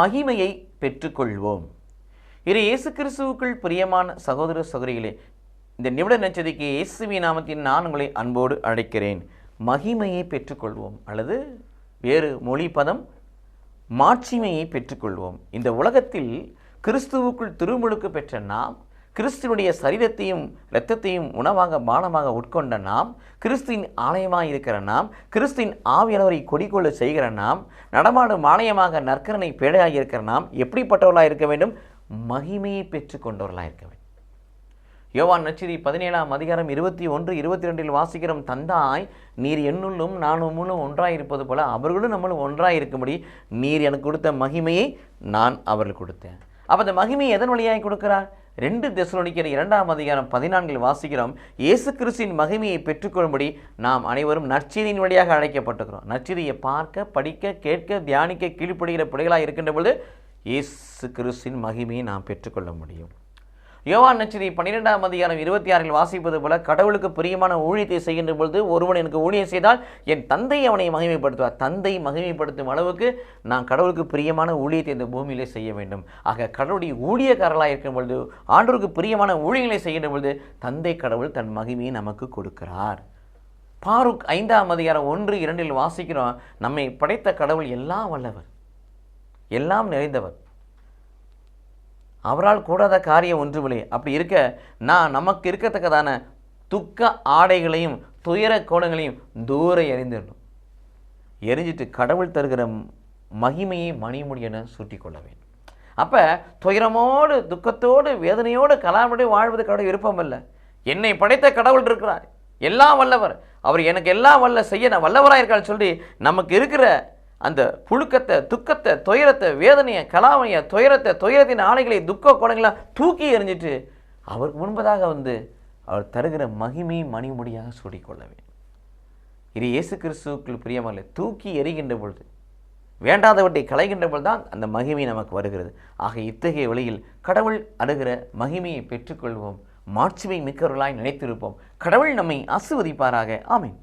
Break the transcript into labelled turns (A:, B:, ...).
A: மகிமையை பெற்றுக்கொள்வோம். இரு இயேசு கிறிஸ்துவுக்குள் பிரியமான சகோதர சகோதரிகளே இந்த நிமிட நச்சதிக்கு இயேசுவி நாமத்தின் நான் உங்களை அன்போடு அழைக்கிறேன். மகிமையை பெற்றுக்கொள்வோம் அல்லது வேறு மொழி பதம் மாட்சிமையை பெற்றுக்கொள்வோம். இந்த உலகத்தில் கிறிஸ்துவுக்குள் திருமுழுக்கு பெற்ற நாம் கிறிஸ்துவனுடைய சரீரத்தையும் இரத்தத்தையும் உணவாக பானமாக உட்கொண்ட நாம் கிறிஸ்துவின் ஆலயமாக இருக்கிற நாம் கிறிஸ்துவின் ஆவியானவரை கொடிக்கொள்ள செய்கிற நாம் நடமாடும் ஆலயமாக நற்கரனை பேடையாக இருக்கிற நாம் எப்படிப்பட்டவர்களாக இருக்க வேண்டும்? மகிமையை பெற்றுக்கொண்டவர்களாக இருக்க வேண்டும். யோவான் நச்சிரி பதினேழாம் அதிகாரம் இருபத்தி ஒன்று இருபத்தி ரெண்டில் வாசிக்கிறோம் தந்தாய் நீர் என்னுள்ளும் நான் உம்முள்ளும் ஒன்றாயிருப்பது போல அவர்களும் நம்மளும் ஒன்றாய் இருக்கும்படி நீர் எனக்கு கொடுத்த மகிமையை நான் அவர்கள் கொடுத்தேன். அப்போ அந்த மகிமையை எதன் வழியாய் கொடுக்கிறார்? ரெண்டு தெசலோனிக்கிற இரண்டாம் அதிகாரம் பதினான்கில் வாசிக்கிறோம் இயேசு கிறிஸ்தின் மகிமையை பெற்றுக்கொள்ளும்படி நாம் அனைவரும் நற்செய்தியின் வழியாக அழைக்கப்பட்டிருக்கிறோம். நற்செய்தியை பார்க்க படிக்க கேட்க தியானிக்க கீழ்ப்படுகிற பிள்ளைகளாக இருக்கின்ற பொழுது இயேசு கிறிஸ்தின் மகிமையை நாம் பெற்றுக்கொள்ள முடியும். யோவான் நச்சிரி பன்னிரெண்டாம் அதிகாரம் இருபத்தி ஆறில் வாசிப்பது போல கடவுளுக்கு பிரியமான ஊழியத்தை செய்கின்ற பொழுது ஒருவன் எனக்கு ஊழியம் செய்தால் என் தந்தை அவனை மகிமைப்படுத்துவார். தந்தை மகிமைப்படுத்தும் அளவுக்கு நான் கடவுளுக்கு பிரியமான ஊழியத்தை இந்த பூமியிலே செய்ய வேண்டும். ஆக கடவுளுடைய ஊழியக்காரர்களாக இருக்கும் பொழுது ஆண்டோருக்கு பிரியமான ஊழியங்களை செய்கின்ற பொழுது தந்தை கடவுள் தன் மகிமையை நமக்கு கொடுக்கிறார். பாருக் ஐந்தாம் அதிகாரம் ஒன்று இரண்டில் வாசிக்கிறோம் நம்மை படைத்த கடவுள் எல்லாம் வல்லவர். எல்லாம் நிறைந்தவர். அவரால் கூடாத காரியம் ஒன்றுமில்லை. அப்படி இருக்க நான் நமக்கு இருக்கத்தக்கதான துக்க ஆடைகளையும் துயர கோணங்களையும் தூர எறிந்துடணும். எரிஞ்சிட்டு கடவுள் தருகிற மகிமையை மணிமுடியென சூட்டிக்கொள்ள வேண்டும். அப்போ துயரமோடு துக்கத்தோடு வேதனையோடு கலாமடி வாழ்வது கடவுள் விருப்பம் இல்லை என்னை படைத்த கடவுள் இருக்கிறார். எல்லாம் வல்லவர். அவர் எனக்கு எல்லாம் வல்ல செய்ய நான் வல்லவராக இருக்கான்னு சொல்லி நமக்கு இருக்கிற அந்த புழுக்கத்தை துக்கத்தை துயரத்தை வேதனையை கலாமையை துயரத்தை துயரத்தின் ஆலைகளை துக்க குணங்களாக தூக்கி எறிஞ்சிட்டு அவருக்கு முன்பதாக வந்து அவர் தருகிற மகிமையை மணிமுடியாக சூடிக்கொள்ள வேண்டும். இது இயேசு கிறிஸ்துவுக்குள் பிரியமல்ல தூக்கி எறிகின்ற பொழுது வேண்டாதவற்றை களைகின்ற பொழுது தான் அந்த மகிமை நமக்கு வருகிறது. ஆக இத்தகைய வழியில் கடவுள் அணுகிற மகிமையை பெற்றுக்கொள்வோம். மாட்சிமை மிக்கவர்களாய் நினைத்திருப்போம். கடவுள் நம்மை ஆசிர்வதிப்பாராக. ஆமீன்.